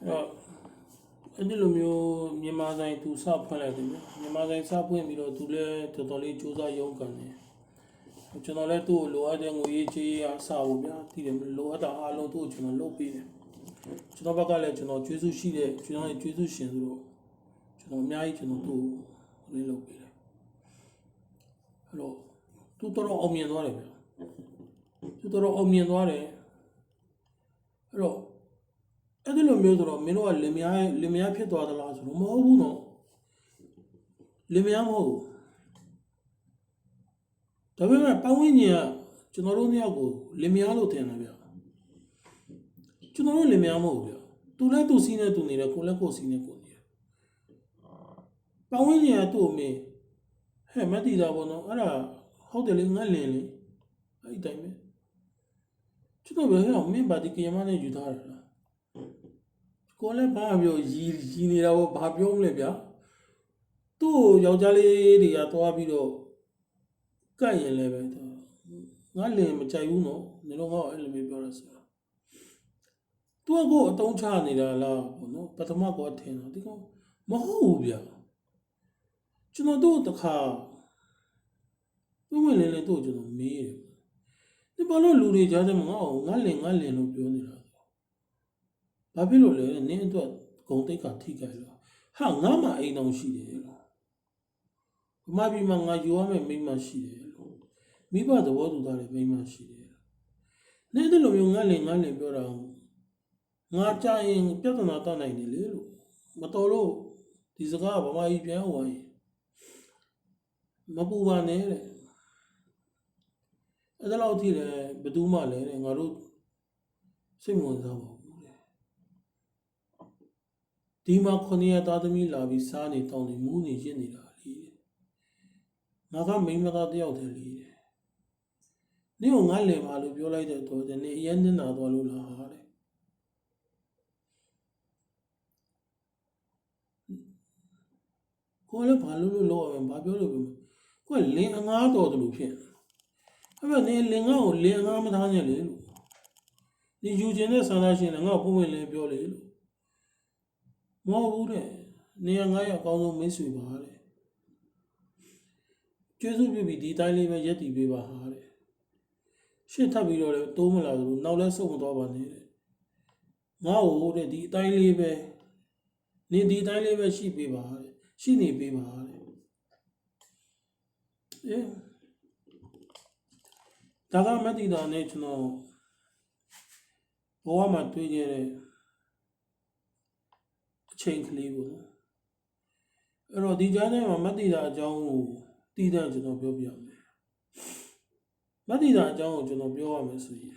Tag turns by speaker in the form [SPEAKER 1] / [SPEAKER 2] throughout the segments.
[SPEAKER 1] အဲ့တော့အဲ့ဒီလိုမျိုးမြန်မာဆိုင်သူစဖွင့်လိုက်တယ်ဗျမြန်မာဆိုင်စဖွင့်ပြီးတော့သူလည်းတော်တော်လေးစူးစမ်းရုန်းကန်တယ်ကျွန်တော်လည်းသူ့ကိုလိုအပ်တဲ့ငွေရေးချေးအားစဖို့ဗျာတည်တယ်လိုအပ်တာအားလုံးသူ့ကိုကျွန်တော်လုပ်ပေးတယ်ကျွန်တော်ဘက်ကလည်းကျွန်တော်ကျေးဇူးရှိတဲ့ကျွန်တော်ရဲ့ကျေးဇူးရှင်ဆိုတော့ကျွန်တော်အများကြီးကျွန်တော်သူ့ကိုလေးလုပ်ပေးတယ်အဲ့တော့သူတော်တော်အောင်မြင်သွားတယ်ဗျာသူတော်တော်အောင်မြင်သွားတယ်အဲ့တော့ အဲ့ဒီလိုမျိုးဆိုတော့မင်းတို့ကလင်မယားလင်မယားဖြစ်သွားသလားဆိုတော့မဟုတ်ဘူးနော်လင်မယားမဟုတ်ဘူးဒါပေမဲ့ပတ်ဝန်းကျင်ကကျွန်တော်တို့နှစ်ယောက်ကိုလင်မယားလို့ထင်တယ်ဗျကျွန်တော်တို့လင်မယားမဟုတ်ဘူးဗျသူလည်းသူစီးနေသူနေတယ်ကိုလည်းကိုစီးနေကိုနေတယ်ပတ်ဝန်းကျင်ကသူ့ကိုမင်းဟဲ့မတည်တာပေါ့နော်အဲ့ဒါဟုတ်တယ်လေငါလင်လေအဲ့ဒီတိုင်းပဲကျွန်တော်ပဲဟဲ့မင်းဘာဒီကရမနဲ့ယူထားတယ်လား ကိုလည်းဘာပြောရီရီနေတာပေါ့ဘာပြောမလဲဗျာသူ့ကိုယောက်ျားလေးတွေကသွားပြီးတော့ကတ်ရင်လည်းပဲသူငါလင်မကြိုက်ဘူးနော်နေတော့ငါ့ကိုအဲ့လိုမျိုးပြောရဆိုတော့သူကကိုအတုံးချနေတာလားပေါ့နော်ပထမကောထင်တော့ဒီကောင်မဟုတ်ဘူးဗျာကျွန်တော်တို့တခါသူ့ဝင်လေလေသူ့ကိုကျွန်တော်မေးတယ်ဒီဘာလို့လူတွေကြားထဲမှာငါ့ကိုငါလင်ငါလင်လို့ပြောနေတာ ဘာဖြစ်လို့လဲနင်းအတွက်ဂုံတိတ်ကထိကြလို့ဟာငါမှအိမ်တော်ရှိတယ်လို့ဘမပြီးမှငါယူရမယ့်မိန်းမရှိတယ်လို့မိဘသဘောတူတာလည်းမိန်းမရှိတယ်လို့နင်းတို့လိုမျိုးငါလည်းငါလည်းပြောတာငါကြရင်ပြဿနာတတ်နိုင်တယ်လေလို့မတော်လို့ဒီစကားကဗမာကြီးပြန်ဟောရင်မပူပါနဲ့တဲ့အဲ့ဒါလောက်ထိလည်းဘယ်သူမှလည်းတဲ့ငါတို့စိတ်ဝင်စားပါဘူးတဲ့ ဒီမှာခொနည်းရသားသမီးလာပြီးစားနေတောင်းနေမူးနေရစ်နေတာလေငါကမိန်းမသားတယောက်တည်းလေတဲ့နင့်ကိုငါလင်ပါလို့ပြောလိုက်တဲ့တော့ဒီနေ့အရင်နစ်နာသွားလို့လားတဲ့ကိုလည်းဘာလို့လို့လောက်အောင်ဘာပြောလို့ပြောကိုကလင်အငားတော်တယ်လို့ဖြစ်အဲ့မဲ့နင်လင်ငါ့ကိုလင်အငားမသားနဲ့လေလို့ဒီယူခြင်းတဲ့ဆန္ဒရှင်လည်းငါ့ကိုပုံဝင်လင်းပြောလေလို့ မဟုတ်ဘူးတဲ့နေရာငါရအကောင်းဆုံးမိတ်ဆွေပါတဲ့ကျေးဇူးပြုပြီးဒီတိုင်းလေးပဲရက်တည်ပေးပါဟာတဲ့ရှစ်ထပ်ပြီးတော့လည်းတိုးမလာဘူးနောက်လဲစုံမသွားပါနဲ့တဲ့ငါ့ဟိုတဲ့ဒီအတိုင်းလေးပဲနေဒီအတိုင်းလေးပဲရှိပေးပါတဲ့ရှိနေပေးပါတဲ့အဲဒါကမတ္တိတာနဲ့ကျွန်တော်ဘဝမှာတွေ့ခဲ့တဲ့ အချိန်ကလေးပေါ့နော်အဲ့တော့ဒီကြားထဲမှာမတ္တိတာအကြောင်းကိုတည်တဲ့ကျွန်တော်ပြောပြမယ်မတ္တိတာအကြောင်းကိုကျွန်တော်ပြောရမယ်ဆိုရင်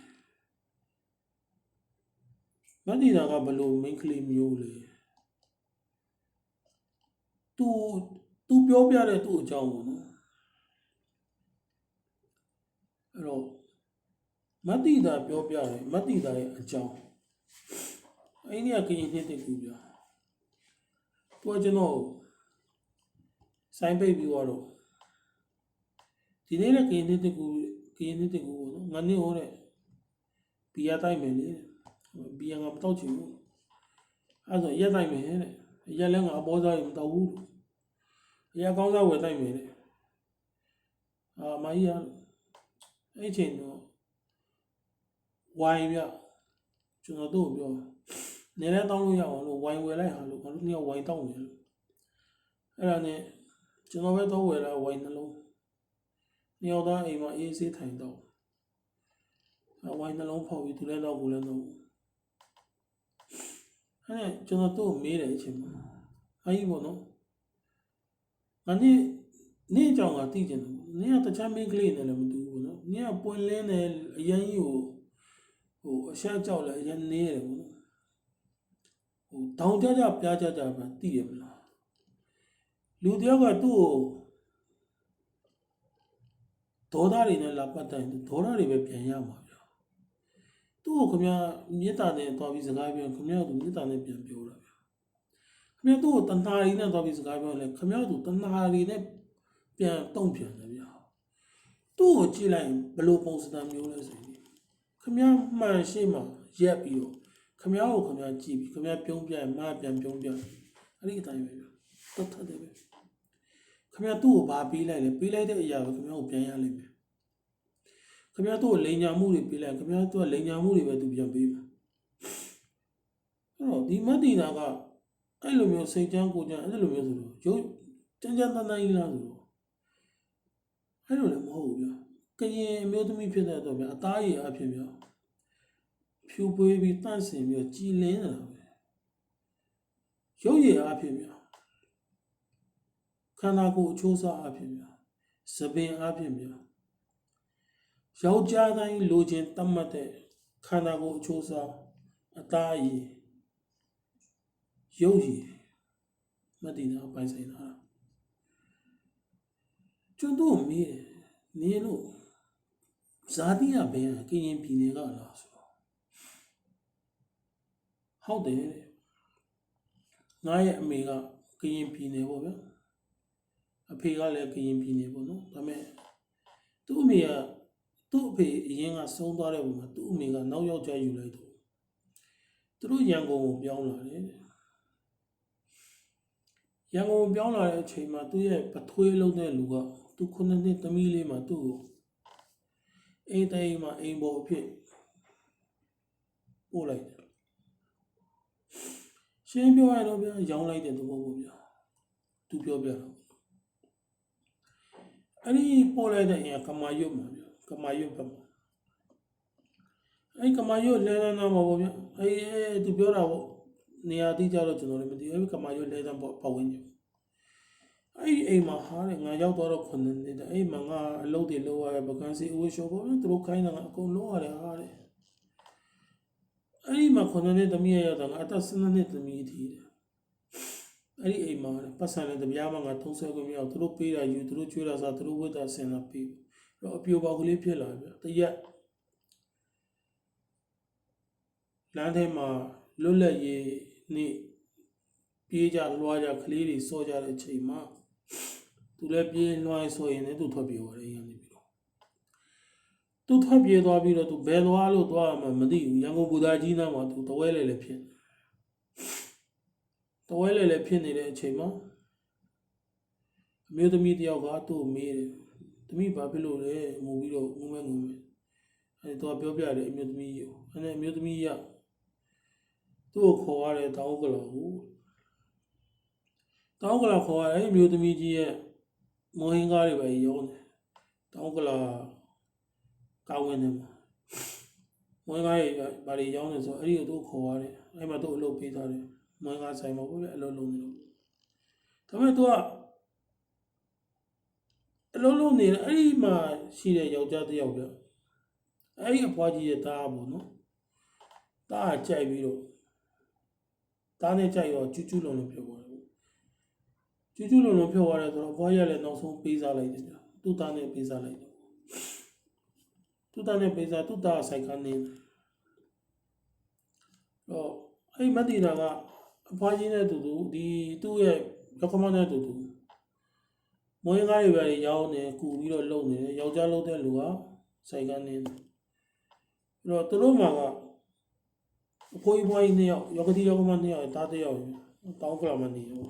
[SPEAKER 1] မတ္တိတာကဘယ်လိုမိန်းကလေးမျိုးလဲသူသူပြောပြတဲ့သူ့အကြောင်းပေါ့နော်အဲ့တော့မတ္တိတာပြောပြတယ်မတ္တိတာရဲ့အကြောင်းအဲ့ဒီကကရင်နှစ်တကူပြ သူကကျွန်တော်စိုင်းပိတ်ပြီးတော့ဒီနေ့လည်းကင်းနေတဲ့ကူကင်းနေတဲ့ကူပေါ့နော်ငါနေဟောတဲ့ဘီယာတိုက်မယ်လေဘီယာငါမတော့ချင်ဘူးအဲ့ဆိုရက်တိုက်မယ်တဲ့ရက်လည်းငါအပေါ်စားရင်မတော့ဘူးရက်ကောင်းစားဝယ်တိုက်မယ်တဲ့အာမကြီးရအဲ့ချိန်တော့ဝိုင်းပြကျွန်တော်တို့ပြော နေလဲတောင်းလို့ရအောင်လို့ဝိုင်ဝယ်လိုက်ဟာလို့ငါတို့နှစ်ယောက်ဝိုင်တောင်းနေလို့အဲ့ဒါနဲ့ကျွန်တော်ပဲတော့ဝယ်လာဝိုင်နှလုံးနှစ်ယောက်သားအိမ်မှာအေးဆေးထိုင်တော့အဝိုင်နှလုံးဖောက်ပြီးသူလည်းတော့ကိုလည်းတော့အဲ့ဒါကျွန်တော်တို့မေးတယ်အချိန်မှာအဲ့ဒီပေါ့နော်ငါနေ့နေ့အကြောင်းကသိကျင်တယ်နေ့ကတခြားမိန်းကလေးနဲ့လည်းမတူဘူးပေါ့နော်နေ့ကပွင့်လင်းတယ်အရင်ကြီးကိုဟိုအရှာကြောက်လည်းအရင်နေရတယ်ပေါ့နော် ဟိုတောင်ကြကြပြားကြကြပဲသိရမလားလူတယောက်ကသူ့ကိုဒေါသတွေနဲ့လာပတ်တိုင်းဒေါသတွေပဲပြန်ရမှာဗျာသူ့ကိုခင်ဗျာမေတ္တာနဲ့တွားပြီးစကားပြောခင်ဗျာကသူမေတ္တာနဲ့ပြန်ပြောတာဗျာခင်ဗျာသူ့ကိုတဏှာရီနဲ့တွားပြီးစကားပြောလဲခင်ဗျာကသူတဏှာရီနဲ့ပြန်တုံ့ပြန်တယ်ဗျာသူ့ကိုကြည့်လိုက်ရင်ဘယ်လိုပုံစံမျိုးလဲဆိုရင်ခင်ဗျာမှန်ရှိမှရက်ပြီးတော့ ခမ ्या ကိုခမ ्या ကြည့်ပြီးခမ ्या ပြုံးပြရင်မပြန်ပြုံးပြအဲ့ဒီအတိုင်းပဲဗျတတ်ထတယ်ပဲခမ ्या သူ့ကိုဘာပေးလိုက်လဲပေးလိုက်တဲ့အရာပဲခမ ्या ကိုပြန်ရလိမ့်မယ်ခမ ्या သူ့ကိုလိန်ညာမှုတွေပေးလိုက်ခမ ्या သူ့ကလိန်ညာမှုတွေပဲသူပြန်ပေးမှာအဲ့တော့ဒီမတ်တီနာကအဲ့လိုမျိုးစိတ်ချမ်းကိုယ်ချမ်းအဲ့လိုမျိုးဆိုတော့ရုပ်ချမ်းချမ်းတန်းတန်းကြီးလားဆိုတော့အဲ့လိုလည်းမဟုတ်ဘူးဗျကရင်အမျိုးသမီးဖြစ်တဲ့တော့ဗျအသားရည်အဖြစ်ဗျ ဖြူပွေးပြီးတန့်စင်ပြီးကြည်လင်းနေတာပဲရုပ်ရည်အဖြစ်ဗျခန္ဓာကိုယ်အချိုးအစားအဖြစ်ဗျသပင်အဖြစ်ဗျယောက်ျားတိုင်းလိုချင်တတ်မှတ်တဲ့ခန္ဓာကိုယ်အချိုးအစားအသားရည်ရုပ်ရည်မတည်တာပိုင်ဆိုင်တာကျွန်တော်တို့မေးတယ်နင်းလို့ဇာတိကဘယ်ကရင်ပြည်နယ်ကလားဆိုတော့ ဟုတ်တယ်တဲ့ငါရဲ့အမေကကရင်ပြည်နယ်ပေါ့ဗျာအဖေကလည်းကရင်ပြည်နယ်ပေါ့နော်ဒါပေမဲ့သူ့အမေကသူ့အဖေအရင်ကဆုံးသွားတဲ့ပုံမှာသူ့အမေကနောက်ယောက်ျားယူလိုက်တော့သူတို့ရန်ကုန်ကိုပြောင်းလာတယ်တဲ့ရန်ကုန်ကိုပြောင်းလာတဲ့အချိန်မှာသူ့ရဲ့ပထွေးလုံးတဲ့လူကသူခုနှစ်နှစ်သမီးလေးမှာသူ့ကိုအိမ်တိုင်းမှာအိမ်ပေါ်အဖြစ်ပို့လိုက်တယ် ရှင်းပြောရတော့ဗျာရောင်းလိုက်တဲ့သဘောပေါ့ဗျာသူပြောပြတော့အဲ့ဒီပို့လိုက်တဲ့အိမ်ကကမာရွတ်မှာဗျာကမာရွတ်ဘက်မှာအဲ့ဒီကမာရွတ်လဲလန်းတော့မှာပေါ့ဗျာအဲ့ဒီအဲ့သူပြောတာပေါ့နေရာတိကျတော့ကျွန်တော်လည်းမသိဘူးအဲ့ဒီကမာရွတ်လဲလန်းပေါ့ပတ်ဝန်းကျင်အဲ့ဒီအိမ်မှာဟာတဲ့ငါရောက်တော့ခုနှစ်နှစ်တဲ့အဲ့မှာငါအလုပ်တွေလုပ်ရတဲ့ဗကန်စီအဝေးရှော့ပေါ့ဗျာသူတို့ခိုင်းတာကအကုန်လုပ်ရတယ်ဟာတဲ့ အဲ့ဒီမှာခုနှစ်နှစ်သမီးရရောက်တာငါအသက်12နှစ်သမီးအထိတဲ့အဲ့ဒီအိမ်မှာတဲ့ပတ်စံလည်းတပြားမှငါထုံးဆွဲခွင့်မရဘူးသူတို့ပေးတာယူသူတို့ကျွေးတာစားသူတို့ဝတ်တာဆင်တာပေးတော့အပြိုပေါက်ကလေးဖြစ်လာဗျာတရက်လမ်းထဲမှာလွတ်လပ်ရေးနေ့ပြေးကြလွှားကြကလေးတွေစောကြတဲ့အချိန်မှာသူလည်းပြေးလွှားဆိုရင်လည်းသူထွက်ပြေးသွားတယ်ရန်နေပြီးတော့ သူထွက်ပြေးသွားပြီးတော့သူဘယ်သွားလို့သွားမှမသိဘူးရန်ကုန်ဘူတာကြီးနားမှာသူတဝဲလေလေဖြစ်တဝဲလေလေဖြစ်နေတဲ့အချိန်မှာအမျိုးသမီးတယောက်ကသူ့ကိုမေးတယ်သမီးဘာဖြစ်လို့လဲငိုပြီးတော့ငုံမဲငုံမဲအဲတော့ပြောပြတယ်အမျိုးသမီးကိုအဲအမျိုးသမီးကသူ့ကိုခေါ်ရတယ်တောင်းကလာကိုတောင်းကလာခေါ်ရအဲ့အမျိုးသမီးကြီးရဲ့မောဟင်းကားတွေပဲရောင်းတယ်တောင်းကလာ ကောင်းဝင်တယ်မှာမောဟင်းကားတွေဘာတွေရောင်းတယ်ဆိုအဲ့ဒီကိုသူ့ခေါ်ရတယ်အဲ့မှာသူ့အလုပ်ပေးထားတယ်မောဟင်းကားဆိုင်မှာပေါ့လေအလုပ်လုပ်နေလို့ဒါပေမဲ့ तू ကအလုံးလုံးနေတယ်အဲ့ဒီမှာရှိတဲ့ယောက်ျားတစ်ယောက်ပြအဲ့ဒီအဖွားကြီးရဲ့သားပေါ့နော်သားကကြိုက်ပြီးတော့သားနဲ့ကြိုက်ရောကျူးကျူးလုံးလုံးဖြစ်သွားတယ်ကျူးကျူးလုံးလုံးဖြစ်သွားတယ်ဆိုတော့အဖွားကြီးကလည်းနောက်ဆုံးပေးစားလိုက်တယ်ဗျသူ့သားနဲ့ပေးစားလိုက်တယ် သူ့သားနဲ့ပေးစားသူ့သားဆိုင်ကနေတော့အဲ့ဒီမတ်တီနာကအဖွားကြီးနဲ့တူတူဒီသူ့ရဲ့ရောက်ခမနဲ့တူတူမွေးကားတွေပဲရောင်းနေကူပြီးတော့လုံနေတယ်ယောက်ျားလုံတဲ့လူကစိုက်ကနေတယ်အဲ့တော့သူတို့မှာကအဖိုးကြီးဘွားကြီးနှစ်ယောက်ယောက်ကတိယောက်ကမနှစ်ယောက်တားတစ်ယောက်တောင်းကလာမနေရော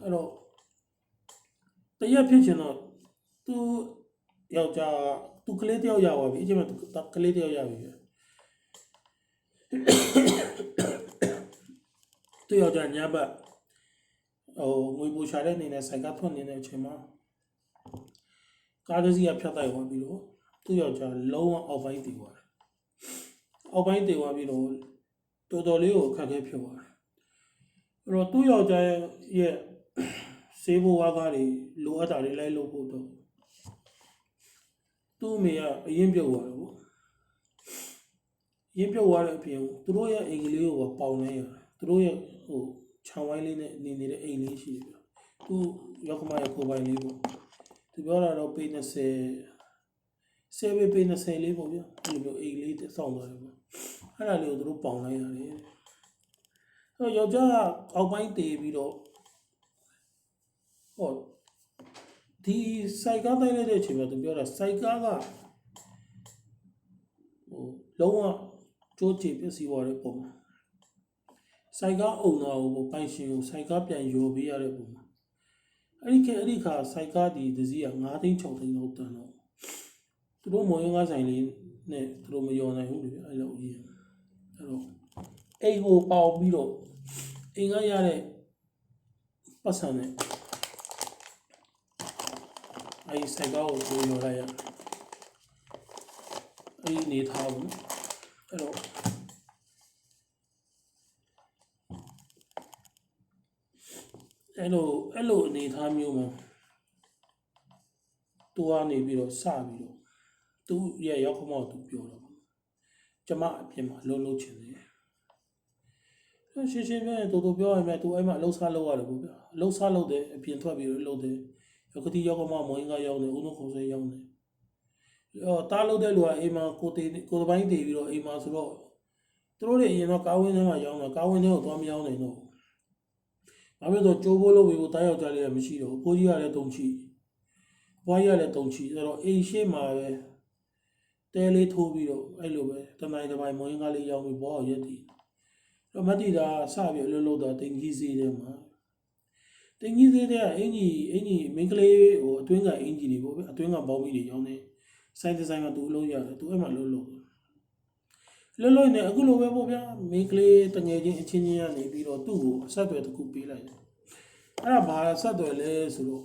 [SPEAKER 1] အဲ့တော့တရက်ဖြစ်ချင်တော့သူယောက်ျား သူကလေးတစ်ယောက်ရသွားပြီအချိန်မှာသူကလေးတစ်ယောက်ရပြီပဲသူယောက်ျားညဘက်ဟိုငွေပူရှာတဲ့အနေနဲ့စိုက်ကထွက်နေတဲ့အချိန်မှာကားတစ်စီးကဖြတ်တိုက်သွားပြီးတော့သူ့ယောက်ျားလုံးဝအောက်ပိုင်းတည်သွားတယ်။အောက်ပိုင်းတည်သွားပြီးတော့တော်တော်လေးကိုအခက်အခဲဖြစ်သွားတယ်။အဲ့တော့သူ့ယောက်ျားရဲ့စေးဘဝကားတွေလိုအပ်တာတွေလိုက်လို့ဖို့တော့ သူ့အမေကအရင်ပြုတ်သွားတယ်ပေါ့။ရင်ပြုတ်သွားတဲ့အပြင်သူတို့ရဲ့အိမ်ကလေးကိုပေါင်နေရတယ်။သူတို့ရဲ့ဟိုခြံဝိုင်းလေးနဲ့နေနေတဲ့အိမ်လေးရှိတယ်ဗျ။သူရောက်ခမရဲ့ကိုယ်ပိုင်လေးပေါ့။သူပြောတာတော့ပေ20ဆယ်ပေပေ20လေးပေါ့ဗျာ။ဒီလိုမျိုးအိမ်လေးစောင့်သွားတယ်ပေါ့။အဲ့ဒါလေးကိုသူတို့ပေါင်လိုက်ရတယ်။အဲ့တော့ယောက်ျားကအောက်ပိုင်းတည်ပြီးတော့ဟော ဒီစိုက်ကားတိုင်းလိုက်တဲ့အချိန်မှာသူပြောတာစိုက်ကားကဟိုလုံးဝကျိုးချေပစ္စည်းသွားတဲ့ပုံမှာစိုက်ကားအုံတော်ကိုပိုင်ရှင်ကိုစိုက်ကားပြန်ရောပေးရတဲ့ပုံမှာအဲ့ဒီခေတ်အဲ့ဒီခါစိုက်ကားဒီတစ်စီးက9သိန်း6သိန်းလောက်တန်တော့သူတို့မော်ရင်ကားဆိုင်လေးနဲ့သူတို့မယောနိုင်ဘူးလေအဲ့လိုကြီးအဲ့တော့အိမ်ကိုပေါင်ပြီးတော့အိမ်ကရတဲ့ပတ်စံနဲ့ အဲ့ဒီစိုက်ကားကိုကိုရောလိုက်ရအဲ့ဒီနေထားဘူးနော်အဲ့တော့အဲ့လိုအဲ့လိုအနေအထားမျိုးမှာသူကနေပြီးတော့စပြီးတော့သူ့ရဲ့ရောက်ခမောက်သူပြောတော့ကျမအပြင်မှာလှုပ်လှုပ်ချင်တယ်အဲ့ရှင်းရှင်းပဲတူတူပြောရမယ်သူအဲ့မှာအလုံးစားလုပ်ရတယ်ပေါ့ဗျာအလုံးစားလုပ်တယ်အပြင်ထွက်ပြီးတော့လုပ်တယ် ရကတိရောက်ခမောက်မောင်းကရောက်တယ်ဦးနှုတ်ခုံဆွဲရောက်တယ်အော်တားလုပ်တဲ့လူကအိမ်မှာကိုတေကိုတပိုင်းတည်ပြီးတော့အိမ်မှာဆိုတော့သူတို့တွေအရင်တော့ကားဝင်းထဲမှာရောက်တယ်ကားဝင်းထဲကိုသွားမရောက်နိုင်တော့ဘူး။ဘာဖြစ်လို့လဲဆိုတော့ကြိုးဖို့လုပ်ပြီးတော့တားယောက်ျားလေးကမရှိတော့ဘူး။ကိုကြီးကလည်းတုံချီ။ဘွားကြီးကလည်းတုံချီ။အဲ့တော့အိမ်ရှိမှာပဲတဲလေးထိုးပြီးတော့အဲ့လိုပဲတနိုင်တစ်ပိုင်းမွေးကားလေးရောင်းပြီးဘွားကိုရက်တည်။အဲ့တော့မတိတာစပြီးအလုပ်လုပ်တာတင်ကြီးစီးတယ်မှာ။ တင်ကြီးစီးတဲ့အင်ကြီးအင်ကြီးမိန်းကလေးဟိုအတွင်းကအင်ကြီးတွေပေါ့ဗျအတွင်းကဘောင်းမီတွေရောင်းနေ။ဆိုင်ဒီဇိုင်းမှာသူအလုပ်ရတယ်သူအဲ့မှာလုပ်လို့လွတ်လွတ်နဲ့အခုလိုပဲပေါ့ဗျာမိန်းကလေးတငယ်ချင်းအချင်းချင်းကနေပြီးတော့သူ့ကိုအဆက်အသွယ်တစ်ခုပေးလိုက်တယ်အဲ့ဒါဘာဆက်သွယ်လဲဆိုတော့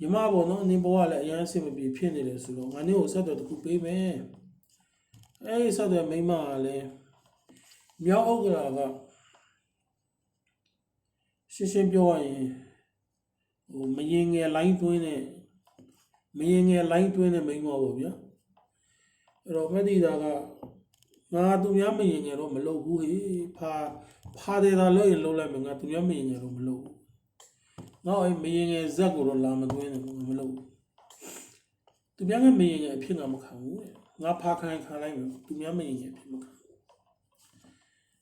[SPEAKER 1] ညီမပေါ့နော်နင်ဘဝလည်းအရင်အဆင်မပြေဖြစ်နေတယ်ဆိုတော့ငါနင့်ကိုဆက်သွယ်တစ်ခုပေးမယ်အဲ့ဒီဆက်သွယ်မိန်းမကလည်းမြောက်ဥက္ကရာက ရှင်းရှင်းပြောရရင်ဟိုမရင်ငယ်လိုင်းတွင်းနဲ့မရင်ငယ်လိုင်းတွင်းနဲ့မိန်းမပေါ့ဗျာအဲ့တော့မတိတာကငါသူများမရင်ငယ်တော့မလုပ်ဘူးဟေးဖာဖာတယ်သာလို့ရင်လုံးလိုက်မယ်ငါသူများမရင်ငယ်တော့မလုပ်ဘူးငါ့အိမ်မရင်ငယ်ဇက်ကိုတော့လာမသွင်းတယ်မလုပ်ဘူးသူများကမရင်ငယ်အဖြစ်ငါမခံဘူးတဲ့ငါဖာခံခံလိုက်မယ်သူများမရင်ငယ်အဖြစ်မခံဘူး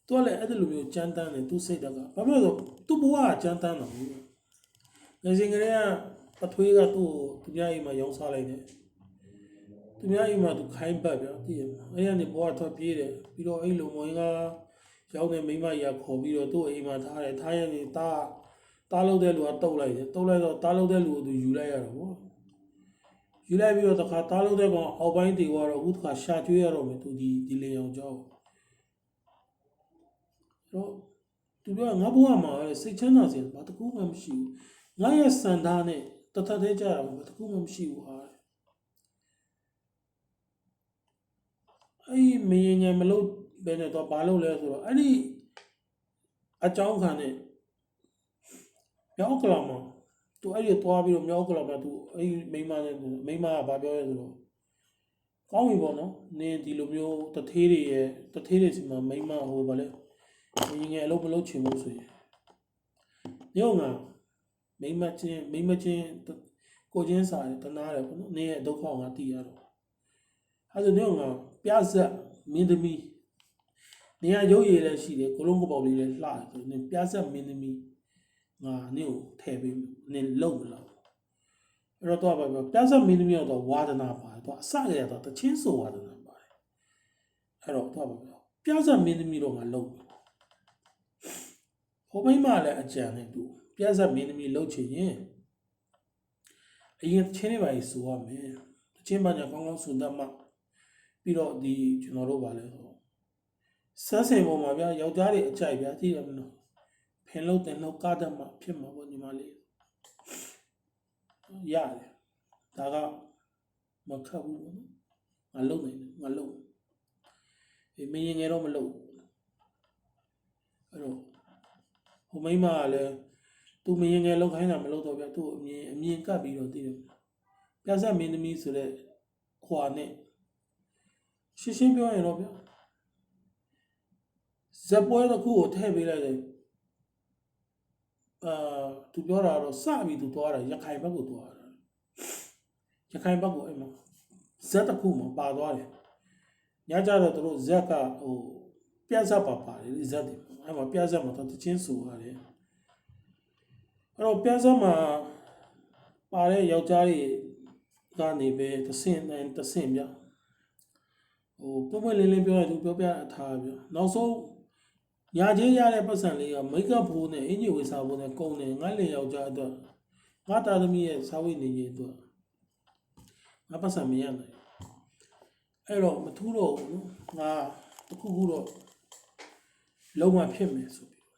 [SPEAKER 1] သူကလည်းအဲ့ဒီလိုမျိုးကြမ်းတမ်းတယ်သူစိတ်တကဘာဖြစ်လို့လဲဆိုသူ့ဘဝကကြမ်းတမ်းတာဘူးငယ်စဉ်ကလေးကပထွေးကသူ့ကိုသူများအိမ်မှာရောင်းစားလိုက်တယ်သူများအိမ်မှာသူခိုင်းပတ်ဗျာသိရမလားအဲ့ရနေဘွားထွက်ပြေးတယ်ပြီးတော့အဲ့လိုမဝင်ကရောက်နေမိမကြီးကခေါ်ပြီးတော့သူ့အိမ်မှာထားတယ်ထားရနေတာတားလို့တဲ့လူကတုတ်လိုက်တယ်တုတ်လိုက်တော့တားလို့တဲ့လူကိုသူယူလိုက်ရတော့ဗောယူလိုက်ပြီးတော့တခါတားလို့တဲ့ကောင်အောက်ပိုင်းတေသွားတော့အခုတခါရှာကျွေးရတော့မယ်သူဒီဒီလေအောင်ကြောက် တော့သူကငါဘွားမှာစိတ်ချမ်းသာစရာဘာတစ်ခုမှမရှိဘူးငါရဲ့စံသားနဲ့တထတဲ့ကြတာဘာတစ်ခုမှမရှိဘူးဟာအဲ့ဒီမရင်ငယ်မလို့ဘယ်နဲ့တော့ဘာလို့လဲဆိုတော့အဲ့ဒီအကြောင်းခံနဲ့မြောက်ကလာမှာသူအဲ့ဒီသွားပြီးတော့မြောက်ကလာမှာသူအဲ့ဒီမိန်းမနဲ့မိန်းမကဘာပြောလဲဆိုတော့ကောင်းပြီပေါ့နော်နင်ဒီလိုမျိုးတထေးတွေရဲ့တထေးတွေစီမှာမိန်းမဟိုဗာလဲ မရင်ငယ်အလုပ်မလုပ်ချင်ဘူးဆိုရင်ညောင်းကမိန်းမချင်းမိန်းမချင်းကိုချင်းစားတယ်တနာတယ်ပေါ့နော်နင်ရဲ့ဒုက္ခကိုငါသိရတော့အဲ့ဒါတော့ငါပြဆက်မင်းသမီးနေရာရုပ်ရည်လည်းရှိတယ်ကိုလုံးကပေါက်လေးလည်းလှတယ်ဆိုနေပြဆက်မင်းသမီးငါနင့်ကိုထည့်ပေးနင်လုံမလားအဲ့တော့တော့ပါပြဆက်မင်းသမီးတော့ဝါဒနာပါတယ်တော့အစကတည်းကတော့တချင်းဆိုဝါဒနာပါတယ်အဲ့တော့တော့ပါပြဆက်မင်းသမီးတော့ငါလုံ ဟိုမိမလည်းအကြံနဲ့သူပြဆက်မင်းသမီးလုံချင်ရင်အရင်ချင်းတွေပါကြီးဆိုရမယ်ချင်းပါညာကောင်းကောင်းဆိုတတ်မှပြီးတော့ဒီကျွန်တော်တို့ဗာလဲဆိုစမ်းစင်ပေါ်မှာဗျာယောက်ျားတွေအကြိုက်ဗျာသိတယ်မနော်ဖင်လို့တင်လို့ကားတတ်မှဖြစ်မှာပေါ့ညီမလေးရတယ်ဒါကမခတ်ဘူးပေါ့နော်ငါလုံနိုင်တယ်ငါလုံအေးမင်းငယ်တော့မလုံအဲ့တော့ဟို မိန်းမကလည်းသူမင်းငယ်လောက်ခိုင်းတာမလုပ်တော့ဗျာသူ့အမြင်အမြင်ကပ်ပြီးတော့သိတယ်ပြဿမင်းသမီးဆိုတဲ့ဟွာနဲ့ရှင်းရှင်းပြောရင်တော့ဗျဇက်ပွဲတစ်ခုကိုထည့်ပေးလိုက်တယ်အာသူပြောတာတော့စပြီးသူသွားတာရခိုင်ဘက်ကိုသွားတာရခိုင်ဘက်ကိုအဲ့မှာဇက်တစ်ခုမှာပါသွားတယ်ညကြတော့သူတို့ဇက်ကဟိုပြတ်ဆက်ပါပါတယ်လေဇက်တွေ အဲ့မှာပြတ်ဆက်မှာတော့တချင်းဆူရတယ်အဲ့တော့ပြတ်ဆက်မှာပါတဲ့ယောက်ျားတွေကနေပဲတဆင့်တိုင်းတဆင့်ပြဟိုပုံပွင့်လင်းလင်းပြောရသူပြောပြထားပြနောက်ဆုံးညာချင်းရတဲ့ပတ်စံလေးကမိတ်ကပ်ဖိုးနဲ့အင်ဂျီဝေစာဖိုးနဲ့ကုန်တယ်ငါလင်ယောက်ျားအတွက်ငါတာသမီးရဲ့စာဝိနေကြီးအတွက်ငါပတ်စံမရနိုင်အဲ့တော့မထူးတော့ဘူးနော်ငါတခုခုတော့ လုံးဝဖြစ်မယ်ဆိုပြီး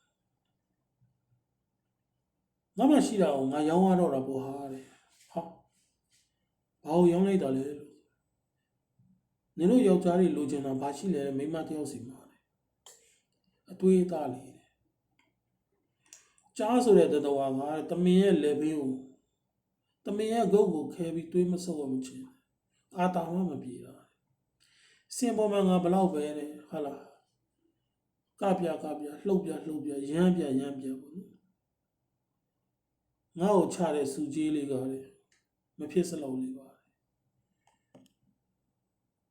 [SPEAKER 1] ငါမှရှိတာကိုငါရောင်းရတော့တာပေါ့ဟာတဲ့ဟာဘာလို့ရောင်းလိုက်တာလဲလို့နင်တို့ယောက်ျားတွေလိုချင်တာဘာရှိလဲတဲ့မိန်းမတစ်ယောက်စီမှာတဲ့အတွေးအသားလေးတဲ့ကြားဆိုတဲ့တတော်ကတမင်ရဲ့လေဘေးကိုတမင်ရဲ့ဂုတ်ကိုခဲပြီးတွေးမဆုပ်မချင်းအာတာမှမပြေတာစင်ပေါ်မှာငါဘလောက်ပဲတဲ့ဟာလား ကပြကပြလှုပ်ပြလှုပ်ပြရမ်းပြရမ်းပြပေါ့နော်ငါ့ကိုချတဲ့စူကြီးလေးကတဲ့မဖြစ်စလောက်လေးပါ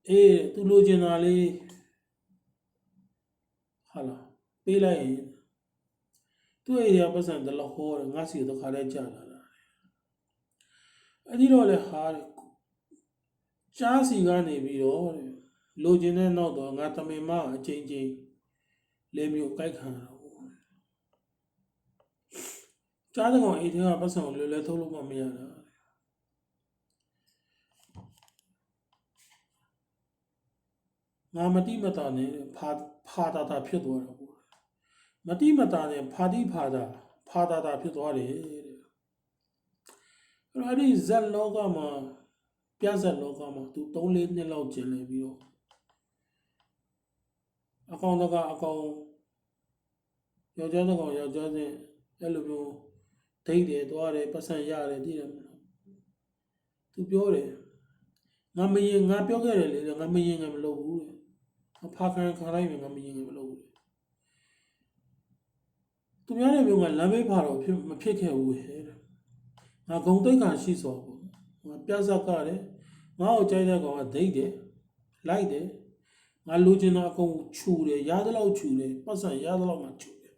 [SPEAKER 1] အေးသူလိုချင်တာလေးဟာလာပေးလိုက်ရင်သူ့ရဲ့ပတ်စံတလောက်ဟောတယ်ငါစီတော့ခါလဲကြာလာတာအဲ့ဒီတော့လေဟာတဲ့ကြားစီကနေပြီးတော့တဲ့လိုချင်တဲ့နောက်တော့ငါတမင်မအချင်းချင်း လေမျိုးကြိုက်ခံရတော့ကြားတဲ့ကောင်အိမ်ထဲကပတ်စံကိုလွယ်လွယ်ထုတ်လို့မှမရတာငါမတိမတာနဲ့ဖာဖာတာတာဖြစ်သွားတော့ဘူးမတိမတာနဲ့ဖာတိဖာတာဖာတာတာဖြစ်သွားတယ်တဲ့အဲ့တော့အဲ့ဒီဇက်လောကမှာပြဇက်လောကမှာသူ3 4နှစ်လောက်ကျင်လေပြီးတော့ အကောင်တကအကောင်ယောက်ျားတကောင်ယောက်ျားချင်းအဲ့လိုမျိုးဒိတ်တယ်သွားတယ်ပတ်စံရတယ်တည်တယ်မလားသူပြောတယ်ငါမရင်ငါပြောခဲ့တယ်လေငါမရင်ငါမလုပ်ဘူးတဲ့အဖာခံခံလိုက်ရင်ငါမရင်ငယ်မလုပ်ဘူးသူများတဲ့မျိုးကလမ်းဘေးဖာတော့ဖြစ်မဖြစ်ခဲ့ဘူးဟဲ့တဲ့ငါဂုံတိတ်ခါရှိစောပေါ့ငါပြဇက်ကတယ်ငါ့ကိုကြိုက်တဲ့ကောင်ကဒိတ်တယ်လိုက်တယ် ငါလိုချင်တာအကုန်ခြူတယ်ရသလောက်ခြူတယ်ပတ်စံရသလောက်မှခြူတယ်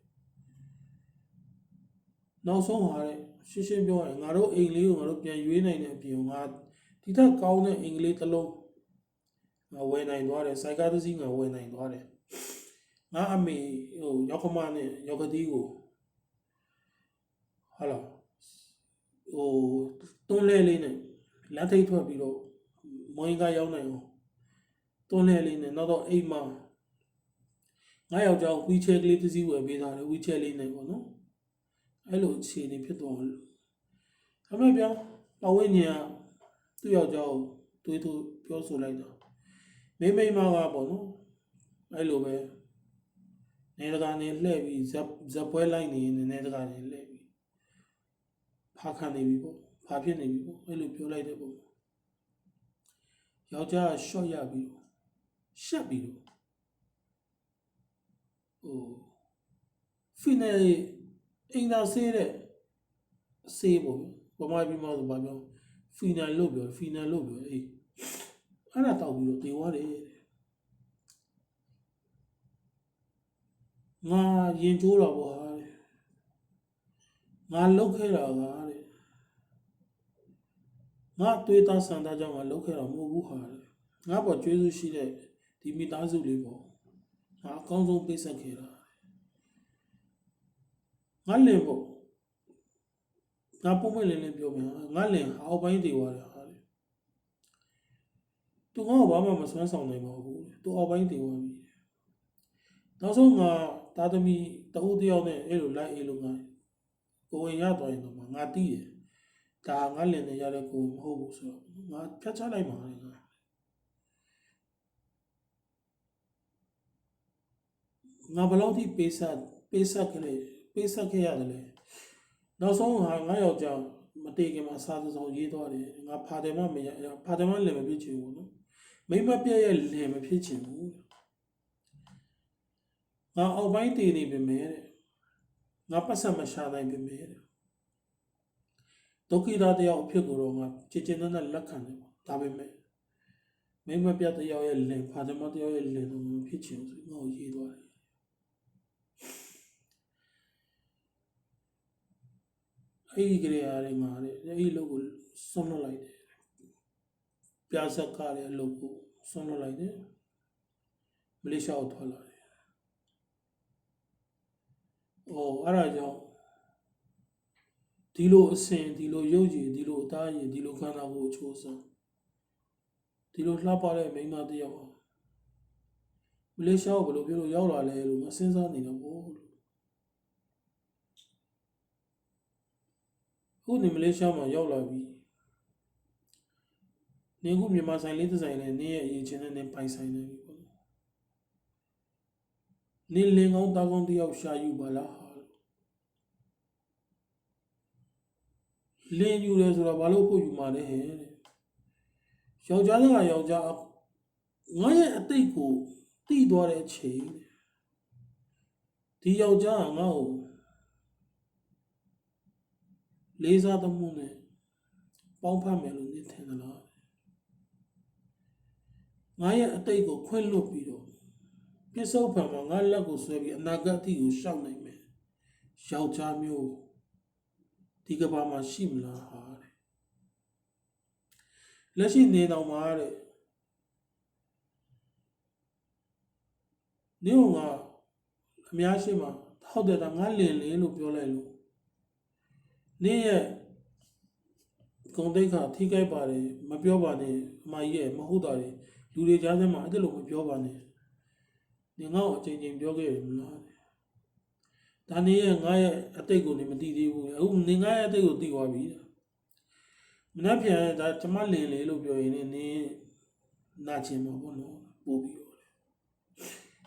[SPEAKER 1] နောက်ဆုံးဟာတဲ့ရှင်းရှင်းပြောရင်ငါတို့အိမ်လေးကိုငါတို့ပြန်ရွေးနိုင်တဲ့အပြင်ငါဒီထက်ကောင်းတဲ့အိမ်ကလေးတစ်လုံးငါဝယ်နိုင်သွားတယ်စိုက်ကတစ်စီးငါဝယ်နိုင်သွားတယ်ငါအမေဟိုရောက်ခမနဲ့ရောက်ကတိကိုဟာလာဟိုတွန်းလဲလေးနဲ့လက်ထိတ်ထွက်ပြီးတော့မွင်းကရောက်နိုင်အောင် တွန်းလဲလေးနဲ့နောက်တော့အိမ်မှာငါယောက်ျားဝီချဲကလေးတစ်စီးဝယ်ပေးထားတယ်ဝီချဲလေးနဲ့ပေါ့နော်အဲ့လိုအခြေအနေဖြစ်သွားလို့ဒါပေမဲ့ဗျာပဝင်းညာသူ့ယောက်ျားကိုတွေးသူပြောဆိုလိုက်တာမိမိမကပေါ့နော်အဲ့လိုပဲနေတကာနေလှည့်ပြီးဇက်ဇက်ပွဲလိုက်နေနေနေတကာနေလှည့်ပြီးဖာခံနေပြီပေါ့ဖာဖြစ်နေပြီပေါ့အဲ့လိုပြောလိုက်တဲ့ပုံယောက်ျားရှော့ရပြီးတော့ ရှက်ပြီးတော့ဟိုဖီနယ်အင်တာဆေးတဲ့ဆေးပေါ့ဗမာပြည်မှာဆိုဘာပြောဖီနယ်လို့ပြောဖီနယ်လို့ပြောအေးအဲ့ဒါတောက်ပြီးတော့တေသွားတယ်တဲ့ငါရင်ကျိုးတာပေါ့ဟာတဲ့ငါလုတ်ခဲ့တာကတဲ့ငါတွေးသားဆန္ဒကြောင့်ငါလုတ်ခဲ့တာမဟုတ်ဘူးဟာတဲ့ငါပေါ်ကျွေးစုရှိတဲ့ ဒီမိသားစုလေးပေါ့ငါအကောင်းဆုံးပေးဆက်ခဲ့တာငါလင်ပေါ့ငါပုံမလင်းလင်းပြောမယ်ငါလင်အောက်ပိုင်းတေသွားတယ်ဟာတဲ့သူငါ့ကိုဘာမှမစွမ်းဆောင်နိုင်ပါဘူးတဲ့သူအောက်ပိုင်းတင်သွားပြီတဲ့နောက်ဆုံးငါတာသမီတအုပ်တယောက်နဲ့အဲ့လိုလိုက်အဲ့လိုငါကိုဝင်ရသွားရင်တော့ငါတီးတယ်ဒါငါလင်နေရတဲ့ကိုမဟုတ်ဘူးဆိုတော့ငါဖြတ်ချလိုက်ပါလေငါ ငါဘယ်လောက်ထိပေးဆက်ပေးဆက်ကလေးပေးဆက်ခဲ့ရတယ်လေနောက်ဆုံးငါငါယောက်ျားမတေခင်မှာစာစုံရေးသွားတယ်ငါဖာတယ်မမရဖာတယ်မလည်းမဖြစ်ချင်ဘူးနော်မိမပြည့်ရဲ့လင်မဖြစ်ချင်ဘူးငါအောက်ပိုင်းတည်နေပြီမဲတဲ့ငါပတ်စံမရှာနိုင်ပြီမဲတဲ့ဒုက္ခိတာတယောက်အဖြစ်ကိုတော့ငါချစ်ချင်တဲ့လက်ခံတယ်ပေါ့ဒါပေမဲ့မိမပြတယောက်ရဲ့လင်ဖာသမတယောက်ရဲ့လင်တော့မဖြစ်ချင်ဘူးဆိုငါ့ကိုရေးသွားတယ် အဲ့ဒီကြရရငါတဲ့အဲ့ဒီလောက်ကိုဆုံးလွတ်လိုက်တယ်ပြာဆက်ကားတဲ့အလုပ်ကိုဆုံးလွတ်လိုက်တယ်မလေးရှားကိုထွက်လာတယ်။အော်အဲ့ဒါကြောင့်ဒီလိုအစဉ်ဒီလိုရုပ်ရည်ဒီလိုအသားရည်ဒီလိုခန္ဓာကိုယ်အချိုးစားဒီလိုလှပတဲ့မိန်းမတစ်ယောက်ဟာမလေးရှားကိုဘယ်လိုပြောလို့ရောက်လာလဲလို့မစဉ်းစားနေတော့ဘူးလို့ ခုနေမလေးရှားမှာရောက်လာပြီနေခုမြန်မာဆိုင်လေးတစ်ဆိုင်နဲ့နေရဲ့အရင်ချင်းနဲ့နေပိုင်ဆိုင်နေပြီပေါ့နော်နေလင်ကောင်းတာကောင်းတစ်ယောက်ရှာယူပါလားဟာလို့လင်းယူတယ်ဆိုတော့ဘာလို့ဖို့ယူမှာလဲဟဲ့တဲ့ယောက်ျားကယောက်ျားငါရဲ့အတိတ်ကိုတိသွားတဲ့အချိန်တဲ့ဒီယောက်ျားကငါ့ကို လေးစားသမှုနဲ့ပေါင်းဖက်မယ်လို့နေထင်သလားငါရဲ့အတိတ်ကိုခွင့်လွတ်ပြီးတော့ပြစ္ဆုတ်ဖံမှာငါလက်ကိုဆွဲပြီးအနာဂတ်အထိကိုရှောက်နိုင်မယ်ယောက်ျားမျိုးဒီကဘာမှာရှိမလားဟာတဲ့လက်ရှိနေတော်မှာတဲ့နေုံကအများရှိမှဟုတ်တယ်ဒါငါလင်လင်းလို့ပြောလိုက်လို့ နေရဲ့ဂုံတိတ်ခါထိခိုက်ပါတယ်မပြောပါနဲ့အမကြီးရဲ့မဟုတ်တာတွေလူတွေကြားထဲမှာအဲ့ဒါလို့မပြောပါနဲ့နေငါ့ကိုအချိန်ချင်းပြောခဲ့တယ်မလားဒါနေရဲ့ငါရဲ့အတိတ်ကိုနေမသိသေးဘူးအခုနေငါရဲ့အတိတ်ကိုသိသွားပြီမနှက်ပြန်ဒါကျမလင်လေလို့ပြောရင်လည်းနေနာချင်မှာပေါ့နော်ပို့ပြီးတော့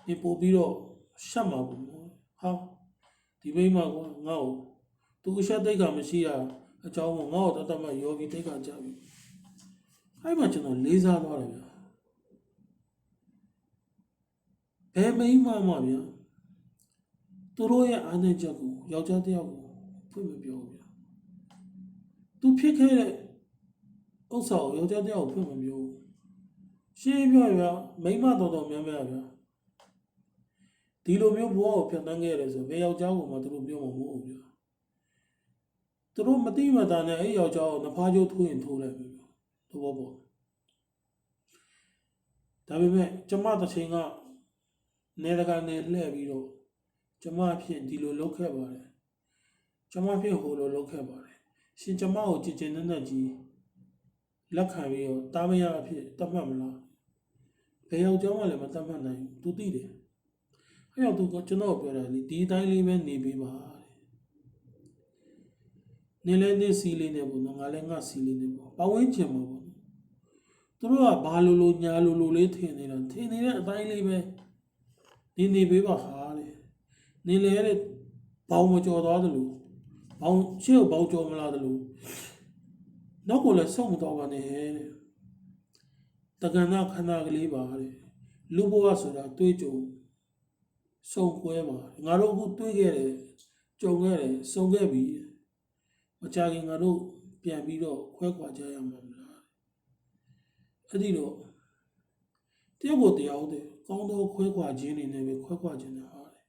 [SPEAKER 1] နေပို့ပြီးတော့ရှက်မှာပေါ့နော်ဟာဒီမိမကငါ့ကို သူအချက်တိတ်ကမရှိတာအကြောင်းကငါ့ကိုတတ်တတ်မှယောဂီတိတ်ကကြပြီအဲ့မှာကျွန်တော်လေးစားသွားတယ်ဗျာဘယ်မိမမှဗျာသူတို့ရဲ့အားနည်းချက်ကိုယောက်ျားတစ်ယောက်ကိုဖွင့်မပြောဘူးဗျာသူဖြစ်ခဲ့တဲ့ဥစ္စာကိုယောက်ျားတစ်ယောက်ကိုဖွင့်မပြောဘူးရှင်းပြောရဗျာမိမတော်တော်များများဗျာဒီလိုမျိုးဘဝကိုဖြတ်တန်းခဲ့ရတယ်ဆိုဘယ်ယောက်ျားကိုမှသူတို့ပြောမှာမဟုတ်ဘူးဗျာ သူတို့မတိမတာနဲ့အဲ့ယောက်ျားကိုနှဖားကျိုးထိုးရင်ထိုးလိုက်ပြီဗျာသဘောပေါက်ဒါပေမဲ့ကျမတစ်ချိန်ကနေတကာနေလှည့်ပြီးတော့ကျမအဖြစ်ဒီလိုလုပ်ခဲ့ပါတယ်ကျမအဖြစ်ဟိုလိုလုပ်ခဲ့ပါတယ်ရှင်ကျမကိုကြည်ကျင်တဲ့နဲ့ကြီးလက်ခံပြီးတော့တာမရအဖြစ်တတ်မှတ်မလားဘယ်ယောက်ျားမှလည်းမတတ်မှတ်နိုင်ဘူးသူသိတယ်အဲ့တော့သူကကျွန်တော်ပြောတာလေဒီအတိုင်းလေးပဲနေပေးပါ တဲ့နေလဲနေစီလေးနဲ့ပေါ့နော်ငါလည်းငါစီလေးနဲ့ပေါ့ပဝင်းချင်မှာပေါ့သူတို့ကဘာလိုလိုညာလိုလိုလေးထင်နေတာထင်နေတဲ့အတိုင်းလေးပဲနေနေပေးပါဟာတဲ့နေလေတဲ့ဘောင်မကြော်သွားတယ်လို့ဘောင်ရှေ့ကိုဘောင်ကြော်မလာတယ်လို့နောက်ကိုလည်းဆုံးမတော့ပါနဲ့တဲ့တက္ကနာခန္ဓာကလေးပါတဲ့လူဘဝဆိုတာတွေးကြုံစုံကွဲပါငါတို့အခုတွေးခဲ့တယ်ကြုံခဲ့တယ်စုံခဲ့ပြီ မကြခင်ငါတို့ပြန်ပြီးတော့ခွဲခွာကြရမှာမလားအဲ့ဒီတော့တယောက်ကိုတရားဟုတ်တယ်ကောင်းသောခွဲခွာခြင်းတွေနဲ့ပဲခွဲခွာခြင်းနဲ့ဟာတယ်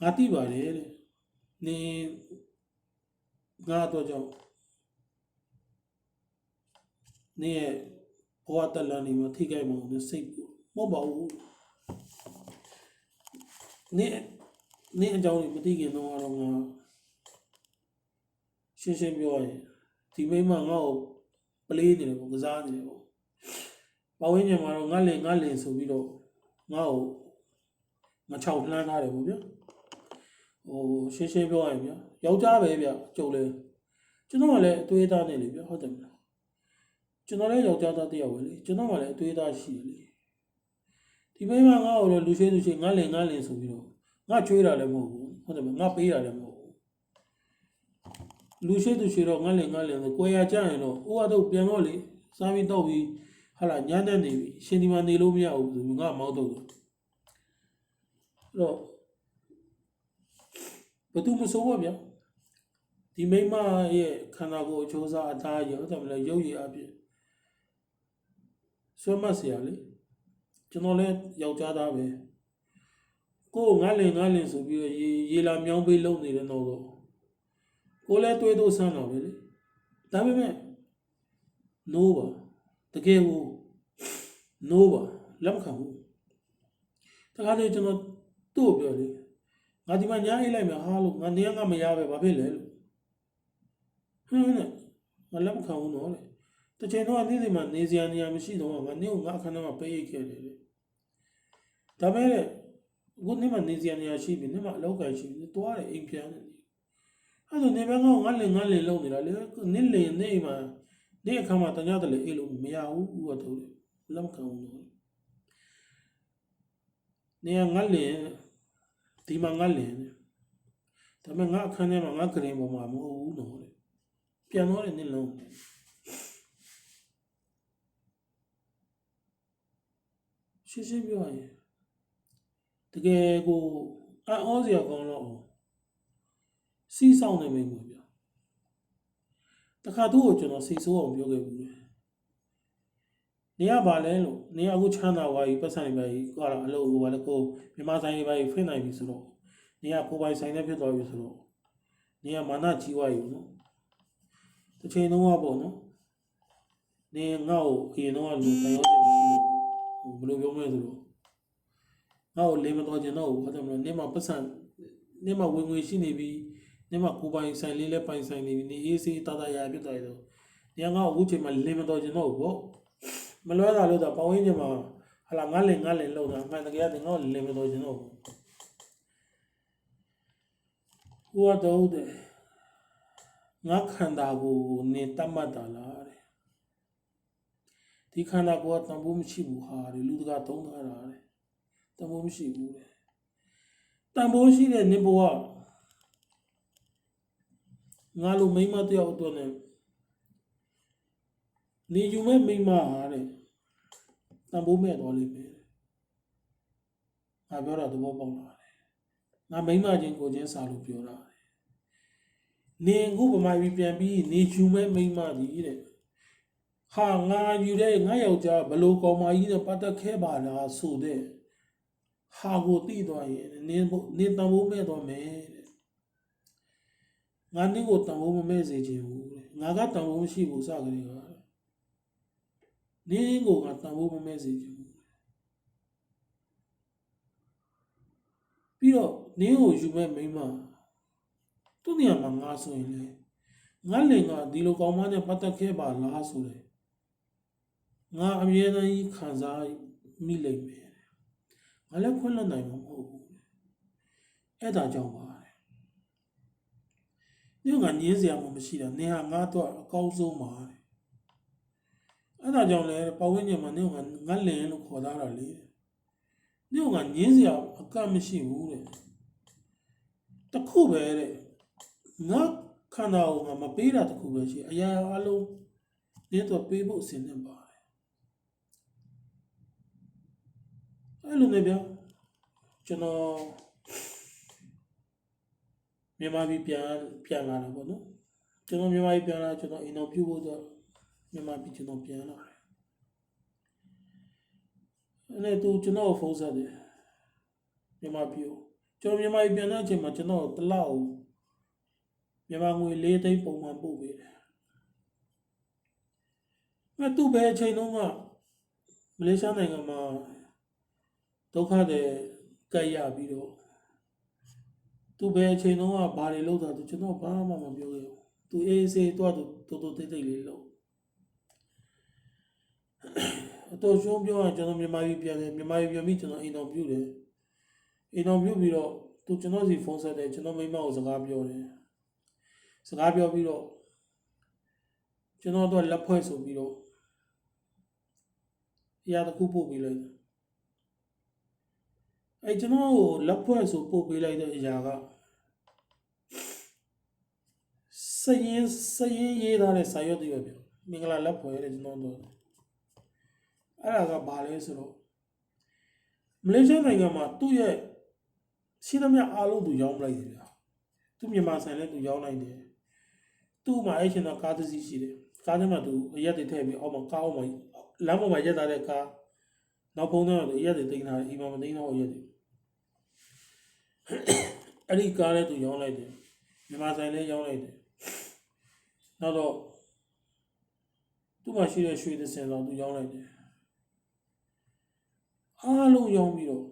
[SPEAKER 1] ငါသိပါတယ်တဲ့နင်ငါတော့ကြောင့်နင်ရဲ့ဘဝတလန်နေမှာထိခိုက်မှာလို့စိတ်မဟုတ်ပါဘူးနင်နင်အကြောင်းကိုမသိခင်တော့ကတော့ငါ ရှင်းရှင်းပြောရင်ဒီမိမငါ့ကိုပလေးနေတယ်ပေါ့ကစားနေတယ်ပေါ့ပဝင်းညမှာတော့ငါလင်ငါလင်ဆိုပြီးတော့ငါ့ကိုငါချောက်လှမ်းထားတယ်ပေါ့ဗျာဟိုရှင်းရှင်းပြောရရင်ဗျာယောက်ျားပဲဗျကြုံလဲကျွန်တော်ကလည်းအသွေးသားနေလေဗျဟုတ်တယ်မလားကျွန်တော်လည်းယောက်ျားသားတစ်ယောက်ပဲလေကျွန်တော်ကလည်းအသွေးသားရှိတယ်လေဒီမိမငါ့ကိုလည်းလူရှိသူရှိငါလင်ငါလင်ဆိုပြီးတော့ငါချွေးတာလည်းမဟုတ်ဘူးဟုတ်တယ်မငါပေးတာလည်းမဟုတ်ဘူး လူရှိသူရှိတော့ငတ်လင်ငတ်လင်ကိုရကြရင်တော့ဥပဒေပြန်တော့လေစားပြီးတော့ပြီးဟာလာညံ့တဲ့နေပြီရှင်ဒီမနေလို့မရဘူးသူငါမောက်တော့တယ်အဲ့တော့ဘသူမစိုးပါဗျာဒီမိမရဲ့ခန္ဓာကိုယ်အကျိုးစားအသားရောတယ်မလဲရုပ်ရည်အပြင်ဆွဲမဆရာလေကျွန်တော်လည်းယောက်ျားသားပဲကိုယ်ငါလင်ငါလင်ဆိုပြီးရေရေလာမြောင်းပေးလုံနေတဲ့တော့ ကိုလည်းတွေးတော့ဆန်းတော့ပဲလေဒါပေမဲ့ no ပါတကယ်ကို no ပါလက်မခံဘူးတခါတည်းကျွန်တော်သူ့ကိုပြောလေငါဒီမှာညားအိတ်လိုက်မယ်ဟာလို့ငါနေရငါမရပဲဘာဖြစ်လဲလို့ဟင်းနဲ့ငါလက်မခံဘူးနော်တဲ့တစ်ချိန်တော့နေ့စဉ်မှာနေစရာနေရာမရှိတော့ငါနေ့ကငါအခန်းထဲမှာပေးရိတ်ခဲ့တယ်တဲ့ဒါပေမဲ့အခုနေ့မှာနေစရာနေရာရှိပြီနေ့မှာအလောက်ကန်ရှိပြီတွားတယ်အိမ်ပြန်တယ် အဲ့ဒါနေဘက်ကငါလင်ငါလင်လုံနေတာလေနေ့လင်နေ့အိမ်မှာနေ့အခါမှာတ냐တယ်လေအေးလို့မရဘူးဥကတော့လက်မခံဘူးနော်နေရငါလင်ဒီမှာငါလင်ဒါပေမဲ့ငါအခန်းထဲမှာငါကရင်ပေါ်မှာမဟုတ်ဘူးနော်လေပြန်တော့တယ်နေ့လုံးရှင်းရှင်းပြောရရင်တကယ်ကိုအံ့ဩစရာကောင်းတော့ စီးဆောင်နေမိမှာဗျာတခါသူ့ကိုကျွန်တော်စိတ်ဆိုးအောင်ပြောခဲ့ဘူးလေနေရပါလဲလို့နေရအခုချမ်းသာသွားပြီပတ်စံနေပါပြီကွာအလုပ်ကိုပါလေကိုမြန်မာဆိုင်တွေပါဖွင့်နိုင်ပြီဆိုတော့နေရကိုပိုင်ဆိုင်နဲ့ဖြစ်သွားပြီဆိုတော့နေရမာနကြီးသွားပြီနော်တစ်ချိန်လုံးကပေါ့နော်နေငါ့ကိုအရင်တော့လူတိုင်ရောစင်မရှိဘူးဟိုဘယ်လိုပြောမလဲဆိုတော့ငါ့ကိုလေးမတော်ချင်တော့ဘူးဘာကြောင့်မလဲနေမှာပတ်စံနေမှာဝင်ငွေရှိနေပြီ နေမှာကိုပိုင်ဆိုင်လေးလည်းပိုင်ဆိုင်နေပြီနေအေးစေးတာတာရဖြစ်သွားတယ်ဆိုနေငါ့ကိုအခုချိန်မှာလေးမတော်ချင်တော့ဘူးပေါ့မလွဲတာလို့တော့ပဝင်းချင်မှာဟာလာငါလင်ငါလင်လောက်တာအမှန်တကယ်ကငါ့ကိုလင်မတော်ချင်တော့ဘူးဟိုတော့တဲ့ငါခန္ဓာကိုယ်နေတတ်မှတ်တာလားတဲ့ဒီခန္ဓာကိုယ်ကတန်ဖိုးမရှိဘူးဟာတဲ့လူတကာသုံးထားတာတဲ့တန်ဖိုးမရှိဘူးတဲ့တန်ဖိုးရှိတဲ့နေဘဝ ငါလိုမိမတယောက်အတွက်နဲ့နေယူမဲ့မိမဟာတဲ့တန်ဖိုးမဲ့တော်လိမ့်မယ်ငါပြောတာသဘောပေါက်လာတယ်ငါမိမချင်းကိုချင်းစာလို့ပြောတာနေအခုဗမာပြည်ပြန်ပြီးနေယူမဲ့မိမကြီးတဲ့ဟာငါယူတဲ့ငါယောက်ျားဘလို့ကောင်မကြီးနဲ့ပတ်သက်ခဲ့ပါလားဆိုတဲ့ဟာကိုတိသွားရင်နေနေတန်ဖိုးမဲ့တော်မယ်တဲ့ ငါနင့်ကိုတန်ဖိုးမမဲ့စေချင်ဘူးတဲ့ငါကတန်ဖိုးမရှိဘူးစကားတွေကနင်းကိုငါတန်ဖိုးမမဲ့စေချင်ဘူးပြီးတော့နင်းကိုယူမဲ့မိန်းမသူ့နေရာမှာငါဆိုရင်လေငါလင်ကဒီလိုကောင်းမနဲ့ပတ်သက်ခဲ့ပါလားဆိုတယ်ငါအမြဲတမ်းကြီးခံစားမိလိမ့်မယ်ငါလည်းခွင့်လွှတ်နိုင်မှာမဟုတ်ဘူးအဲ့ဒါကြောင့်ပါ နင်းကညင်းစရာမှမရှိတာနင်းဟာငါတော့အကောင်းဆုံးပါတဲ့အဲ့ဒါကြောင့်လဲပဝင်းညမှာနင်းကငါလင်လို့ခေါ်ထားတာလေနင်းကညင်းစရာအကန့်မရှိဘူးတဲ့တခုပဲတဲ့ငါခန္ဓာကိုငါမပေးတာတခုပဲရှိအရာအလုံးနင်းတော့ပေးဖို့အစဉ်နဲ့ပါတယ်အဲ့လိုနဲ့ဗျာကျွန်တော် မြန်မာပြည်ပြန်ပြန်လာတာပေါ့နော်ကျွန်တော်မြန်မာပြည်ပြန်လာကျွန်တော်အိမ်တော်ပြုတ်ဖို့တော့မြန်မာပြည်ကျွန်တော်ပြန်လာတယ်အဲ့ဒါသူကျွန်တော်ဖုန်းဆက်တယ်မြန်မာပြည်ကိုကျွန်တော်မြန်မာပြည်ပြန်တဲ့အချိန်မှာကျွန်တော်တလောက်မြန်မာငွေ၄သိန်းပုံမှန်ပို့ပေးတယ်အဲ့သူပဲအချိန်တုန်းကမလေးရှားနိုင်ငံမှာဒုက္ခတွေကပ်ရပြီးတော့ သူဘယ်အချိန်တုန်းကဘာတွေလုပ်တာသူကျွန်တော်ဘာမှမပြောခဲ့ဘူးသူအေးအေးဆေးတော့တူတူတိတ်တိတ်လေးလုပ်အတော်ရှုံးပြောရင်ကျွန်တော်မြန်မာပြည်ပြန်တယ်မြန်မာပြည်ပြန်ပြီးကျွန်တော်အိမ်တော်ပြုတ်တယ်အိမ်တော်ပြုတ်ပြီးတော့သူကျွန်တော်စီဖုန်းဆက်တယ်ကျွန်တော်မိမကိုစကားပြောတယ်စကားပြောပြီးတော့ကျွန်တော်တော့လက်ဖွဲ့ဆိုပြီးတော့အရာတစ်ခုပို့ပေးလိုက်တယ် အဲကျွန်တော်ကိုလက်ဖွဲ့ဆိုပို့ပေးလိုက်တဲ့အရာကစရင်စရင်ရေးထားတဲ့စာရွက်တွေပဲပြောမင်္ဂလာလက်ဖွဲ့တဲ့ကျွန်တော်တို့အဲ့ဒါကဘာလဲဆိုတော့မလေးရှားနိုင်ငံမှာသူ့ရဲ့ရှိသမျှအားလုံးသူရောင်းလိုက်တယ်ဗျာသူမြန်မာဆိုင်လည်းသူရောင်းလိုက်တယ်သူ့မှာအဲ့ရှင်တော့ကားတစ်စီးရှိတယ်ကားထဲမှာသူအရက်တွေထည့်ပြီးအောက်မှာကားအောက်မှာလမ်းပေါ်မှာရက်ထားတဲ့ကားနောက်ဖုံးတော့အရက်တွေတင်ထားတယ်အိမ်မှာမတင်တော့အရက်တွေ အဲ့ဒီကားလည်းသူရောင်းလိုက်တယ်မြန်မာဆိုင်လည်းရောင်းလိုက်တယ်နောက်တော့သူ့မှာရှိတဲ့ရွှေသစင်တော့သူရောင်းလိုက်တယ်အားလုံးရောင်းပြီးတော့